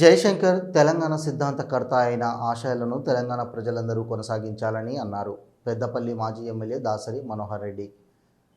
జయశంకర్ తెలంగాణ సిద్ధాంతకర్త అయిన ఆశయాలను తెలంగాణ ప్రజలందరూ కొనసాగించాలని అన్నారు. పెద్దపల్లి మాజీ ఎమ్మెల్యే దాసరి మనోహర్ రెడ్డి.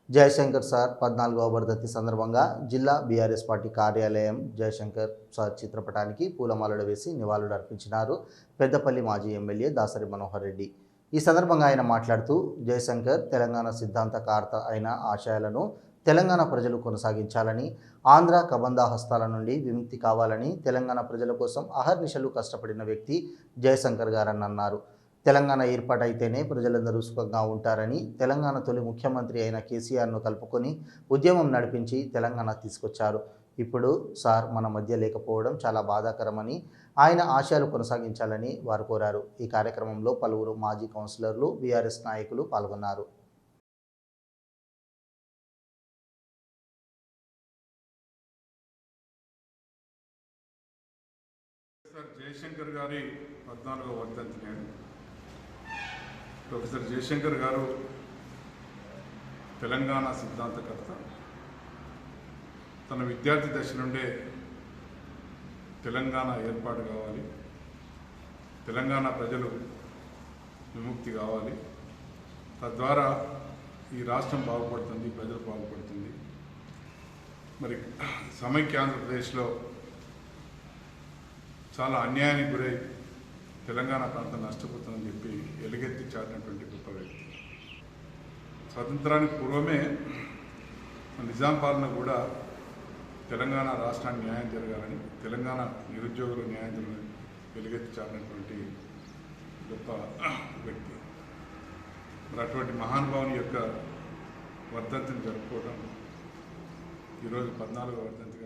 జయశంకర్ సార్ పద్నాలుగవ వర్ధంతి సందర్భంగా జిల్లా బీఆర్ఎస్ పార్టీ కార్యాలయం జయశంకర్ సార్ చిత్రపటానికి పూలమాలలు వేసి నివాళులు అర్పించినారు పెద్దపల్లి మాజీ ఎమ్మెల్యే దాసరి మనోహర్ రెడ్డి. ఈ సందర్భంగా ఆయన మాట్లాడుతూ జయశంకర్ తెలంగాణ సిద్ధాంతకర్త అయిన ఆశయాలను తెలంగాణ ప్రజలు కొనసాగించాలని ఆంధ్ర కబందా హస్తాల నుండి విముక్తి కావాలని తెలంగాణ ప్రజల కోసం అహర్నిశలు కష్టపడిన వ్యక్తి జయశంకర్ గారని అన్నారు తెలంగాణ ఏర్పాటైతేనే ప్రజలందరూ సుఖంగా ఉంటారని తెలంగాణ తొలి ముఖ్యమంత్రి అయిన కేసీఆర్ను కలుపుకొని ఉద్యమం నడిపించి తెలంగాణ తీసుకొచ్చారు. ఇప్పుడు సార్ మన మధ్య లేకపోవడం చాలా బాధాకరమని ఆయన ఆశయాలు కొనసాగించాలని వారు కోరారు. ఈ కార్యక్రమంలో పలువురు మాజీ కౌన్సిలర్లు బీఆర్ఎస్ నాయకులు పాల్గొన్నారు. ప్రొఫెసర్ జయశంకర్ గారి పద్నాలుగో వర్ధంతి నేను ప్రొఫెసర్ జయశంకర్ గారు తెలంగాణ సిద్ధాంతకర్త. తన విద్యార్థి దశ నుండే తెలంగాణ ఏర్పాటు కావాలి. తెలంగాణ ప్రజలు విముక్తి కావాలి. తద్వారా ఈ రాష్ట్రం బాగుపడుతుంది ప్రజలు బాగుపడుతుంది. మరి సమైక్య ఆంధ్రప్రదేశ్లో చాలా అన్యాయానికి గురై తెలంగాణ ప్రాంతం నష్టపోతుందని చెప్పి ఎలుగెత్తి చాటినటువంటి గొప్ప వ్యక్తి. స్వతంత్రానికి పూర్వమే నిజాం పాలన కూడా తెలంగాణ రాష్ట్రానికి న్యాయం జరగాలని తెలంగాణ నిరుద్యోగులు న్యాయం జరగాలని వెలుగెత్తి చాటినటువంటి గొప్ప వ్యక్తి. మరి అటువంటి మహానుభావుని యొక్క వర్ధంతిని జరుపుకోవడం ఈరోజు పద్నాలుగో వర్ధంతి